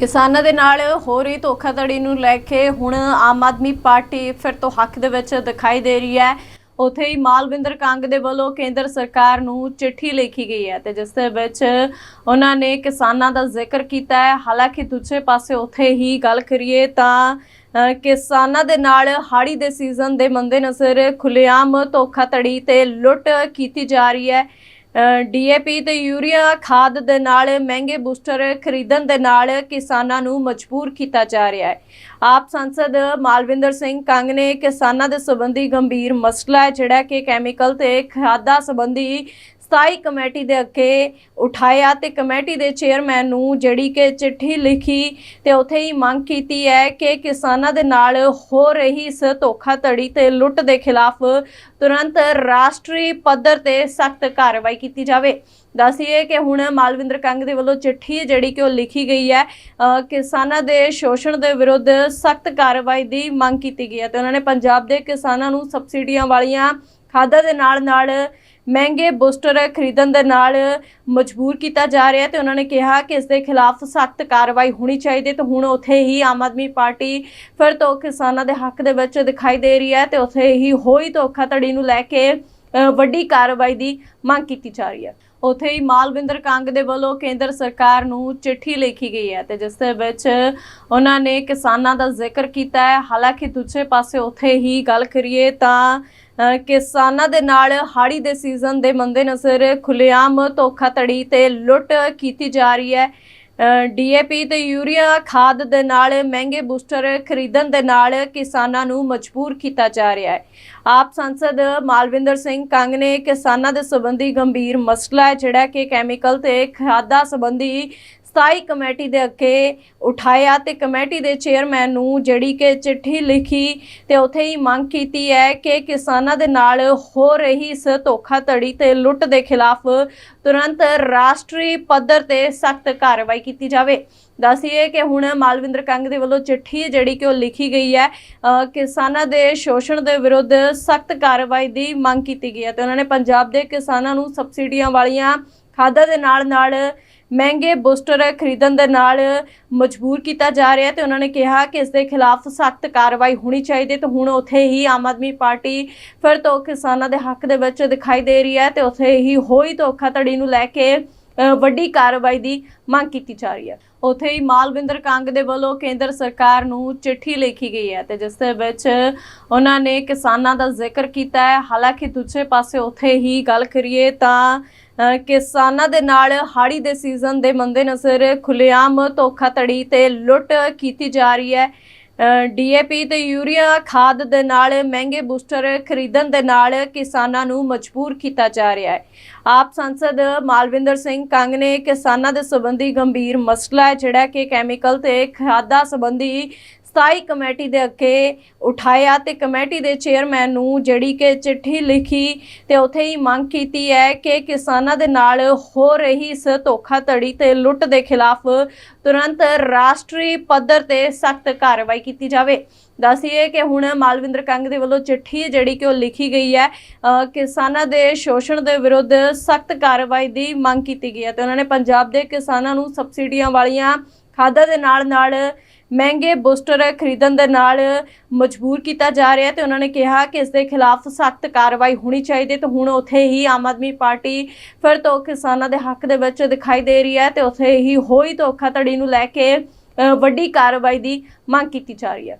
ਕਿਸਾਨਾਂ ਦੇ ਨਾਲ ਹੋ ਰਹੀ ਧੋਖਾਧੜੀ ਨੂੰ ਲੈ ਕੇ ਹੁਣ ਆਮ ਆਦਮੀ ਪਾਰਟੀ ਫਿਰ ਤੋਂ ਹੱਕ ਦੇ ਵਿੱਚ ਦਿਖਾਈ ਦੇ ਰਹੀ ਹੈ। ਉਥੇ ਹੀ ਮਾਲਵਿੰਦਰ ਕੰਗ ਦੇ ਵੱਲੋਂ ਕੇਂਦਰ ਸਰਕਾਰ ਨੂੰ ਚਿੱਠੀ ਲਿਖੀ ਗਈ ਹੈ ਤੇ ਜਿਸ ਦੇ ਵਿੱਚ ਉਹਨਾਂ ਨੇ ਕਿਸਾਨਾਂ ਦਾ ਜ਼ਿਕਰ ਕੀਤਾ ਹੈ। ਹਾਲਾਂਕਿ ਦੂਜੇ ਪਾਸੇ ਉਥੇ ਹੀ ਗੱਲ ਕਰੀਏ ਤਾਂ ਕਿਸਾਨਾਂ ਦੇ ਨਾਲ ਹਾੜੀ ਦੇ ਸੀਜ਼ਨ ਦੇ ਮੰਦੇਨਜ਼ਰ ਖੁੱਲੇਆਮ ਧੋਖਾਧੜੀ ਤੇ ਲੁੱਟ ਕੀਤੀ ਜਾ ਰਹੀ ਹੈ। ਡੀਏਪੀ ਤੇ ਯੂਰੀਆ ਖਾਦ ਦੇ ਨਾਲ, ਮਹਿੰਗੇ ਬੂਸਟਰ ਖਰੀਦਣ ਦੇ ਨਾਲ ਕਿਸਾਨਾਂ ਨੂੰ ਮਜਬੂਰ ਕੀਤਾ ਜਾ ਰਿਹਾ ਹੈ। ਆਪ ਸੰਸਦ ਮਾਲਵਿੰਦਰ ਸਿੰਘ ਕੰਗ ਨੇ ਕਿਸਾਨਾਂ ਦੇ ਸੰਬੰਧੀ ਗੰਭੀਰ ਮਸਲਾ ਹੈ, ਜਿਹੜਾ ਕਿ ਕੈਮੀਕਲ ਤੇ ਖਾਦਾਂ ਸੰਬੰਧੀ ਸਥਾਈ ਕਮੇਟੀ ਦੇ ਅੱਗੇ ਉਠਾਇਆ ਤੇ ਕਮੇਟੀ ਦੇ ਚੇਅਰਮੈਨ ਨੂੰ ਜਿਹੜੀ ਕਿ ਚਿੱਠੀ ਲਿਖੀ ਤੇ ਉੱਥੇ ਹੀ ਮੰਗ ਕੀਤੀ ਹੈ ਕਿ ਕਿਸਾਨਾਂ ਦੇ ਨਾਲ ਹੋ ਰਹੀ ਇਸ ਧੋਖਾਧੜੀ ਤੇ ਲੁੱਟ ਦੇ ਖਿਲਾਫ ਤੁਰੰਤ ਰਾਸ਼ਟਰੀ ਪੱਧਰ ਤੇ ਸਖਤ ਕਾਰਵਾਈ ਕੀਤੀ ਜਾਵੇ। ਦੱਸੀਏ ਕਿ ਹੁਣ ਮਾਲਵਿੰਦਰ ਕੰਗ ਦੇ ਵੱਲੋਂ ਚਿੱਠੀ ਜਿਹੜੀ ਕਿ ਉਹ ਲਿਖੀ ਗਈ ਹੈ ਕਿਸਾਨਾਂ ਦੇ ਸ਼ੋਸ਼ਣ ਦੇ ਵਿਰੁੱਧ ਸਖਤ ਕਾਰਵਾਈ ਦੀ ਮੰਗ ਕੀਤੀ ਗਈ ਹੈ ਤੇ ਉਹਨਾਂ ਨੇ ਪੰਜਾਬ ਦੇ ਕਿਸਾਨਾਂ ਨੂੰ ਸਬਸਿਡੀਆਂ ਵਾਲੀਆਂ ਖਾਦਾਂ ਦੇ ਨਾਲ ਨਾਲ ਮਹਿੰਗੇ ਬੂਸਟਰ ਖਰੀਦਣ ਦੇ ਨਾਲ ਮਜਬੂਰ ਕੀਤਾ ਜਾ ਰਿਹਾ ਹੈ ਤੇ ਉਹਨਾਂ ਨੇ ਕਿਹਾ ਕਿ ਇਸ ਦੇ ਖਿਲਾਫ ਸਖਤ ਕਾਰਵਾਈ ਹੋਣੀ ਚਾਹੀਦੀ ਹੈ ਤੇ ਹੁਣ ਉੱਥੇ ਹੀ ਆਮ ਆਦਮੀ ਪਾਰਟੀ ਫਿਰ ਤੋਂ ਕਿਸਾਨਾਂ ਦੇ ਹੱਕ ਦੇ ਵਿੱਚ ਦਿਖਾਈ ਦੇ ਰਹੀ ਹੈ ਤੇ ਉੱਥੇ ਹੀ ਹੋਈ ਧੋਖਾਧੜੀ ਨੂੰ ਲੈ ਕੇ ਅ, ਵੱਡੀ ਕਾਰਵਾਈ ਦੀ ਮੰਗ ਕੀਤੀ ਜਾ ਰਹੀ ਹੈ। ਉੱਥੇ ਹੀ ਮਾਲਵਿੰਦਰ ਕੰਗ ਦੇ ਵੱਲੋਂ ਕੇਂਦਰ ਸਰਕਾਰ ਨੂੰ ਚਿੱਠੀ ਲਿਖੀ ਗਈ ਹੈ ਤੇ ਜਿਸ ਦੇ ਵਿੱਚ ਉਹਨਾਂ ਨੇ ਕਿਸਾਨਾਂ ਦਾ ਜ਼ਿਕਰ ਕੀਤਾ ਹੈ। ਹਾਲਾਂਕਿ ਦੂਜੇ ਪਾਸੇ ਉੱਥੇ ਹੀ ਗੱਲ ਕਰੀਏ ਤਾਂ ਕਿਸਾਨਾਂ ਦੇ ਨਾਲ ਹਾੜੀ ਦੇ ਸੀਜ਼ਨ ਦੇ ਮੰਦੇਨਜ਼ਰ ਖੁੱਲੇਆਮ ਧੋਖਾਧੜੀ ਤੇ ਲੁੱਟ ਕੀਤੀ ਜਾ ਰਹੀ ਹੈ। ਡੀਏਪੀ ਤੇ ਯੂਰੀਆ ਖਾਦ ਦੇ ਨਾਲ, ਮਹਿੰਗੇ ਬੂਸਟਰ ਖਰੀਦਣ ਦੇ ਨਾਲ ਕਿਸਾਨਾਂ ਨੂੰ ਮਜਬੂਰ ਕੀਤਾ ਜਾ ਰਿਹਾ ਹੈ। ਆਪ ਸੰਸਦ ਮਾਲਵਿੰਦਰ ਸਿੰਘ ਕੰਗ ਨੇ ਕਿਸਾਨਾਂ ਦੇ ਸੰਬੰਧੀ ਗੰਭੀਰ ਮਸਲਾ ਹੈ, ਜਿਹੜਾ ਕਿ ਕੈਮੀਕਲ ਤੇ ਖਾਦਾਂ ਸੰਬੰਧੀ ਸਥਾਈ ਕਮੇਟੀ ਦੇ ਅੱਗੇ ਉਠਾਇਆ ਤੇ ਕਮੇਟੀ ਦੇ ਚੇਅਰਮੈਨ ਨੂੰ ਜਿਹੜੀ ਕਿ ਚਿੱਠੀ ਲਿਖੀ ਤੇ ਉੱਥੇ ਹੀ ਮੰਗ ਕੀਤੀ ਹੈ ਕਿ ਕਿਸਾਨਾਂ ਦੇ ਨਾਲ ਹੋ ਰਹੀ ਇਸ ਧੋਖਾਧੜੀ ਤੇ ਲੁੱਟ ਦੇ ਖਿਲਾਫ ਤੁਰੰਤ ਰਾਸ਼ਟਰੀ ਪੱਧਰ ਤੇ ਸਖਤ ਕਾਰਵਾਈ ਕੀਤੀ ਜਾਵੇ। ਦੱਸੀਏ ਕਿ ਹੁਣ ਮਾਲਵਿੰਦਰ ਕੰਗ ਦੇ ਵੱਲੋਂ ਚਿੱਠੀ ਜਿਹੜੀ ਕਿ ਉਹ ਲਿਖੀ ਗਈ ਹੈ ਕਿਸਾਨਾਂ ਦੇ ਸ਼ੋਸ਼ਣ ਦੇ ਵਿਰੁੱਧ ਸਖਤ ਕਾਰਵਾਈ ਦੀ ਮੰਗ ਕੀਤੀ ਗਈ ਹੈ ਤੇ ਉਹਨਾਂ ਨੇ ਪੰਜਾਬ ਦੇ ਕਿਸਾਨਾਂ ਨੂੰ ਸਬਸਿਡੀਆਂ ਵਾਲੀਆਂ ਖਾਦਾਂ ਦੇ ਨਾਲ ਨਾਲ ਮਹਿੰਗੇ ਬੂਸਟਰ ਖਰੀਦਣ ਦੇ ਨਾਲ ਮਜਬੂਰ ਕੀਤਾ ਜਾ ਰਿਹਾ ਹੈ ਤੇ ਉਹਨਾਂ ਨੇ ਕਿਹਾ ਕਿ ਇਸ ਦੇ ਖਿਲਾਫ ਸਖਤ ਕਾਰਵਾਈ ਹੋਣੀ ਚਾਹੀਦੀ ਹੈ। ਤੇ ਹੁਣ ਉੱਥੇ ਹੀ ਆਮ ਆਦਮੀ ਪਾਰਟੀ ਫਿਰ ਤੋਂ ਕਿਸਾਨਾਂ ਦੇ ਹੱਕ ਦੇ ਵਿੱਚ ਦਿਖਾਈ ਦੇ ਰਹੀ ਹੈ ਤੇ ਉੱਥੇ ਹੀ ਹੋਈ ਧੋਖਾਧੜੀ ਨੂੰ ਲੈ ਕੇ ਵੱਡੀ ਕਾਰਵਾਈ ਦੀ ਮੰਗ ਕੀਤੀ ਜਾ ਰਹੀ ਹੈ। ਉੱਥੇ ਹੀ ਮਾਲਵਿੰਦਰ ਕੰਗ ਦੇ ਵੱਲੋਂ ਕੇਂਦਰ ਸਰਕਾਰ ਨੂੰ ਚਿੱਠੀ ਲਿਖੀ ਗਈ ਹੈ ਤੇ ਜਿਸ ਦੇ ਵਿੱਚ ਉਹਨਾਂ ਨੇ ਕਿਸਾਨਾਂ ਦਾ ਜ਼ਿਕਰ ਕੀਤਾ ਹੈ। ਹਾਲਾਂਕਿ ਦੂਜੇ ਪਾਸੇ ਉੱਥੇ ਹੀ ਗੱਲ ਕਰੀਏ ਤਾਂ ਕਿਸਾਨਾਂ ਦੇ ਨਾਲ ਹਾੜੀ ਦੇ ਸੀਜ਼ਨ ਦੇ ਮੰਦੇਨਜ਼ਰ ਖੁੱਲੇਆਮ ਧੋਖਾਧੜੀ ਤੇ ਲੁੱਟ ਕੀਤੀ ਜਾ ਰਹੀ ਹੈ। ਡੀਏਪੀ ਤੇ ਯੂਰੀਆ ਖਾਦ ਦੇ ਨਾਲ ਮਹਿੰਗੇ ਬੂਸਟਰ ਖਰੀਦਣ ਦੇ ਨਾਲ ਕਿਸਾਨਾਂ ਨੂੰ ਮਜਬੂਰ ਕੀਤਾ ਜਾ ਰਿਹਾ ਹੈ। ਆਪ ਸੰਸਦ ਮਾਲਵਿੰਦਰ ਸਿੰਘ ਕੰਗ ਨੇ ਕਿਸਾਨਾਂ ਦੇ ਸੰਬੰਧੀ ਗੰਭੀਰ ਮਸਲਾ ਹੈ, ਜਿਹੜਾ ਕਿ ਕੈਮੀਕਲ ਤੇ ਖਾਦਾਂ ਸੰਬੰਧੀ ਸਥਾਈ ਕਮੇਟੀ ਦੇ ਅੱਗੇ ਉਠਾਇਆ ਤੇ ਕਮੇਟੀ ਦੇ ਚੇਅਰਮੈਨ ਨੂੰ ਜਿਹੜੀ ਕਿ ਚਿੱਠੀ ਲਿਖੀ ਤੇ ਉੱਥੇ ਹੀ ਮੰਗ ਕੀਤੀ ਹੈ ਕਿ ਕਿਸਾਨਾਂ ਦੇ ਨਾਲ ਹੋ ਰਹੀ ਇਸ ਧੋਖਾਧੜੀ ਤੇ ਲੁੱਟ ਦੇ ਖਿਲਾਫ ਤੁਰੰਤ ਰਾਸ਼ਟਰੀ ਪੱਧਰ ਤੇ ਸਖਤ ਕਾਰਵਾਈ ਕੀਤੀ ਜਾਵੇ। ਦੱਸੀਏ ਕਿ ਹੁਣ ਮਾਲਵਿੰਦਰ ਕੰਗ ਦੇ ਵੱਲੋਂ ਚਿੱਠੀ ਜਿਹੜੀ ਕਿ ਉਹ ਲਿਖੀ ਗਈ ਹੈ ਕਿਸਾਨਾਂ ਦੇ ਸ਼ੋਸ਼ਣ ਦੇ ਵਿਰੁੱਧ ਸਖਤ ਕਾਰਵਾਈ ਦੀ ਮੰਗ ਕੀਤੀ ਗਈ ਹੈ ਤੇ ਉਹਨਾਂ ਨੇ ਪੰਜਾਬ ਦੇ ਕਿਸਾਨਾਂ ਨੂੰ ਸਬਸਿਡੀਆਂ ਵਾਲੀਆਂ ਖਾਦਾਂ ਦੇ ਨਾਲ ਨਾਲ ਮਹਿੰਗੇ ਬੂਸਟਰ ਖਰੀਦਣ ਦੇ ਨਾਲ ਮਜਬੂਰ ਕੀਤਾ ਜਾ ਰਿਹਾ ਹੈ ਤੇ ਉਹਨਾਂ ਨੇ ਕਿਹਾ ਕਿ ਇਸ ਦੇ ਖਿਲਾਫ ਸਖਤ ਕਾਰਵਾਈ ਹੋਣੀ ਚਾਹੀਦੀ ਹੈ। ਤੇ ਹੁਣ ਉੱਥੇ ਹੀ ਆਮ ਆਦਮੀ ਪਾਰਟੀ ਫਿਰ ਤੋਂ ਕਿਸਾਨਾਂ ਦੇ ਹੱਕ ਦੇ ਵਿੱਚ ਦਿਖਾਈ ਦੇ ਰਹੀ ਹੈ ਤੇ ਉੱਥੇ ਹੀ ਹੋਈ ਧੋਖਾਧੜੀ ਨੂੰ ਲੈ ਕੇ ਵੱਡੀ ਕਾਰਵਾਈ ਦੀ ਮੰਗ ਕੀਤੀ ਜਾ ਰਹੀ ਹੈ।